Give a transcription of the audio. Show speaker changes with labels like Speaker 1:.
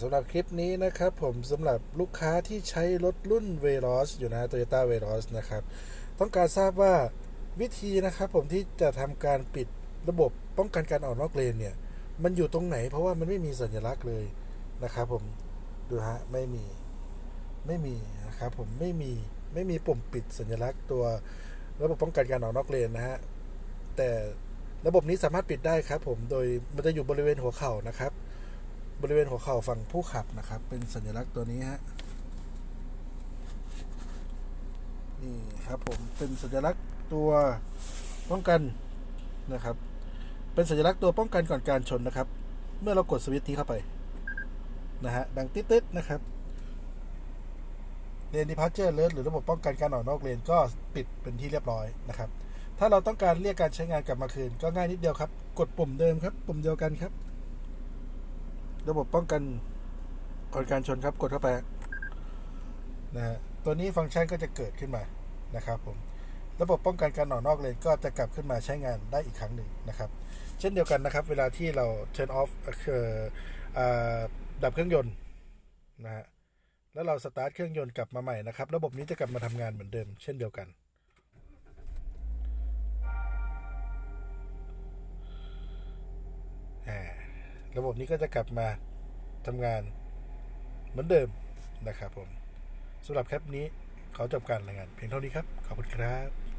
Speaker 1: สำหรับคลิปนี้นะครับผมสำหรับลูกค้าที่ใช้รถรุ่น v e r o s อยู่นะ Toyota v e r o s นะครับ ต้องการทราบว่าวิธีนะครับผมที่จะทำการปิดระบบป้องกันการออกนอกเลนเนี่ย มันอยู่ตรงไหนเพราะว่ามันไม่มีสัญลักษณ์เลยนะครับผมดูฮะไม่มีไม่มีนะครับผมไม่มีไม่มีปุ่มปิดสัญลักษณ์ตัวระบบป้องกันการออกนอกเลนนะฮะแต่ระบบนี้สามารถปิดได้ครับผมโดยมันจะอยู่บริเวณหัวเข่านะครับ บริเวณหัวเข่าฝั่งผู้ขับนะครับ เป็นสัญลักษณ์ตัวนี้ฮะนี่ครับผมเป็นสัญลักษณ์ตัวป้องกันนะครับ เป็นสัญลักษณ์ตัวป้องกันก่อนการชนนะครับ เมื่อเรากดสวิตช์นี้เข้าไปนะฮะดังติ๊ดๆนะครับเลนดิพาร์เจอร์เลหรือระบบป้องกันการออกนอกเลนก็ปิดเป็นที่เรียบร้อยนะครับ ถ้าเราต้องการเรียกการใช้งานกลับมาคืน ก็ง่ายนิดเดียวครับ กดปุ่มเดิมครับ ปุ่มเดียวกันครับ ระบบป้องกันก่อนการชนครับกดเข้าไปนะฮะตัวนี้ฟังก์ชันก็จะเกิดขึ้นมานะครับผมระบบป้องกันการออกนอกเลนก็จะกลับขึ้นมาใช้งานได้อีกครั้งหนึ่งนะครับ เช่นเดียวกันนะครับ เวลาที่เรา turn off คืออ่าดับเครื่องยนต์นะฮะแล้วเราสตาร์ทเครื่องยนต์กลับมาใหม่นะครับ ระบบนี้จะกลับมาทำงานเหมือนเดิม เช่นเดียวกันอ่า ระบบนี้ก็จะกลับมาทำงานเหมือนเดิมนะครับผมสำหรับแคปนี้ขอจบการรายงานเพียงเท่านี้ครับ ขอบคุณครับ